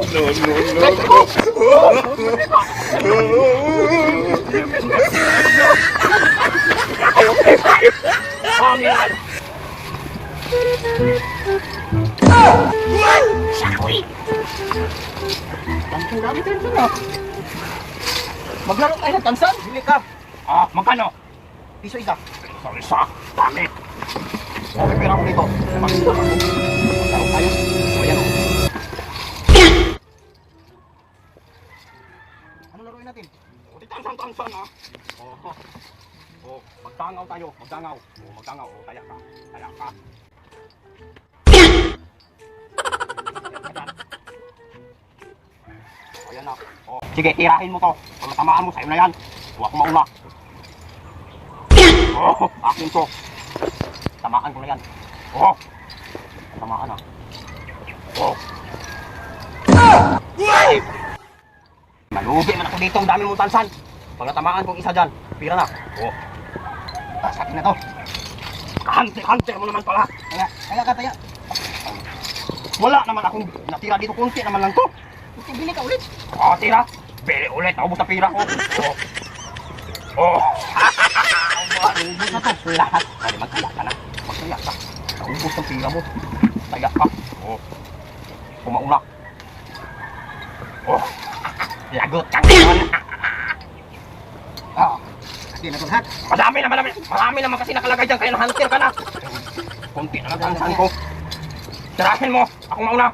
Ang dami tayo dyan ah. Maglaro tayo ng tansan. Bili ka. Ah, magkano? Piso isa. Sorry sa. Dami. Okay, pera ko dito. Tayo. Ano laruin natin? O, di tansan, tansan ah. Oh, oh, magtangaw tayo. Magtangaw. Oh, magtangaw. Oh, taya ka. Taya ka. Ayan na. Oh. Sige, tirahin mo to. Kung natamaan mo, sa'yo na yan. Huwag mo mauna. Oh, akin to. Tamaan ko na yan. Oh. Tamaan na. Oh. Malugi man ako dito. Ang dami mong tansan. Pag natamaan kong isa dyan, pira na. Oh. Ah, sa akin na to. Kahante-hante mo naman pala. Kaya, kaya ka, taya. Wala naman akong natira dito. Kunti naman lang to. Bili ka ulit. Oh, tira. Bili ulit. Naubos na pira ko. Oh. Oh. Naubos na to. Lahat. Ay, magkaya ka na. Magkaya ka. Naubos ang pira mo. Kaya ka. Oh. Kumauna. Oh. Lagot kang naman. Ah. Kasi na to lahat. Madami na, madami. Marami naman kasi nakalagay dyan. Kaya na-hunter ka na. Kunti na lang tansan ko. Tirahin mo. Ako mauna.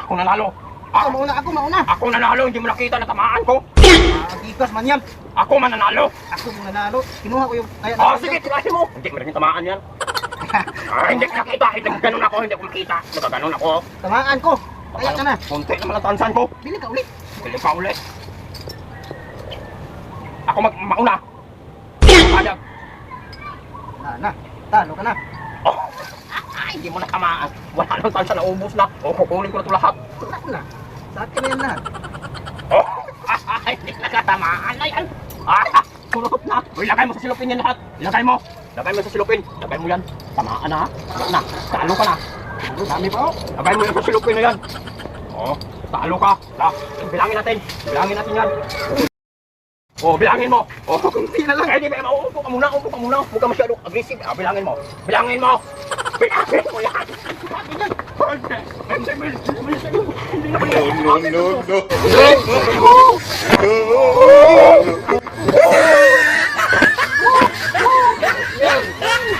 Ako nanalo. Ako mauna, ako mauna. Ako nanalo, hindi mo nakita na tamaan ko. Ah, Gigas man yan. Ako mananalo. Ako yung nanalo. Kinuha ko yung kaya Oh, sige, tirahin mo. Hindi mo rin tamaan yan. ah, hindi ko nakita. Hindi mo ganun ako, hindi ko makita. Nagaganon ako. Tamaan ko. Kaya ka na. Kunti naman ang tansan ko. Bili ka ulit. Bili pa ulit. Ako mag mauna. Kaya. Na, na. Talo ka na. Oh. Ay, hindi mo na tamaan. Wala nang tansan na ubos na. Oh, kukunin ko na ito lahat. Wala na. Sa akin na yan lahat. Oh. Ay, hindi na katamaan na yan. Ah, kulot na. Uy, lagay mo sa silupin yan lahat. Ilagay mo. Lagay mo sa silupin. Lagay mo yan. Tamaan na. Talo na. Talo ka na. Ano, dami pa oh. Lagay mo yan sa silupin na yan. Oh, talo ka. La, bilangin natin. Bilangin natin yan. Oh, bilangin mo. Oh, kunti na lang. Eh, di ba, mauupo ka muna, upo ka muna. Huwag ka masyado aggressive. Ah, bilangin mo. Bilangin mo. Bilangin mo yan. Bilangin yan. Hindi. Hindi, hindi, hindi, hindi na No, no, no, no.